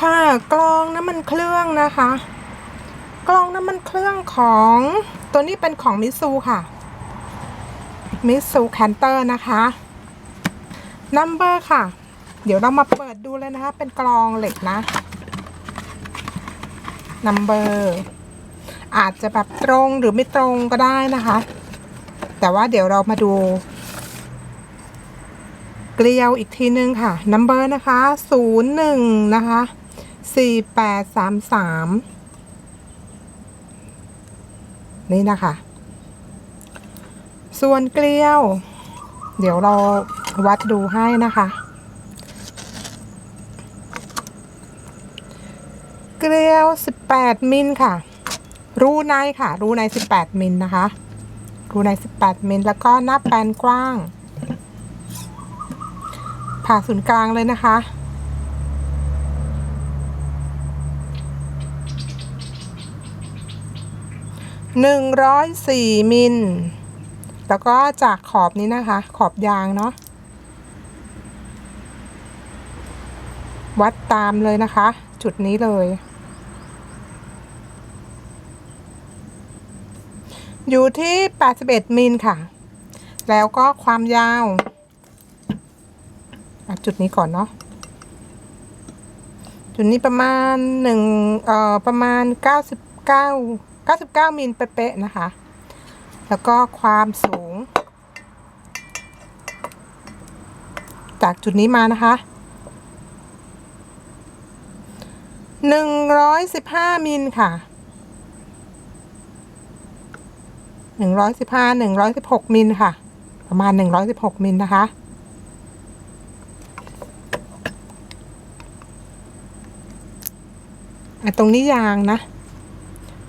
ค่ะกรองน้ำมันเครื่องนะคะกรองน้ำมันเครื่องของตัวนี้เป็นของมิซูค่ะมิซูแคนเตอร์นะคะนัมเบอร์ค่ะ เดี๋ยวเรามาเปิดดูเลยนะคะ เป็นกรองเหล็กนะนัมเบอร์อาจจะแบบตรงหรือไม่ตรงก็ได้นะคะ แต่ว่าเดี๋ยวเรามาดู เกลียวอีกทีนึงค่ะนัมเบอร์นะคะศูนย์หนึ่งนะคะ สี่แปดสามสามนี่นะคะ ส่วนเกลียว เดี๋ยวเราวัดดูให้นะคะ เกลียว 18 มิลค่ะ รูในค่ะ รูใน 18 มิลนะคะ รูใน 18 มิลแล้วก็หน้าแปนกว้าง ผ่าศูนย์กลางเลยนะคะ หนึ่งร้อยสี่มิล แล้วก็จากขอบนี้นะคะ ขอบยางเนาะ วัดตามเลยนะคะ จุดนี้เลย อยู่ที่ 81 มิลค่ะ แล้วก็ความยาวจุดนี้ก่อนเนาะจุดนี้ประมาณหนึ่งเอ่อประมาณ99 99มิลเป๊ะๆนะคะ แล้วก็ความสูง จากจุดนี้มานะคะ115มิลค่ะ115 116มิลค่ะ ประมาณ 116มิลนะคะอะตรงนี้ยางนะ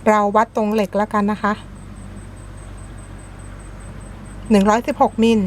เราวัดตรงเหล็กแล้วกันนะคะหนึ่งร้อยสิบหกมิล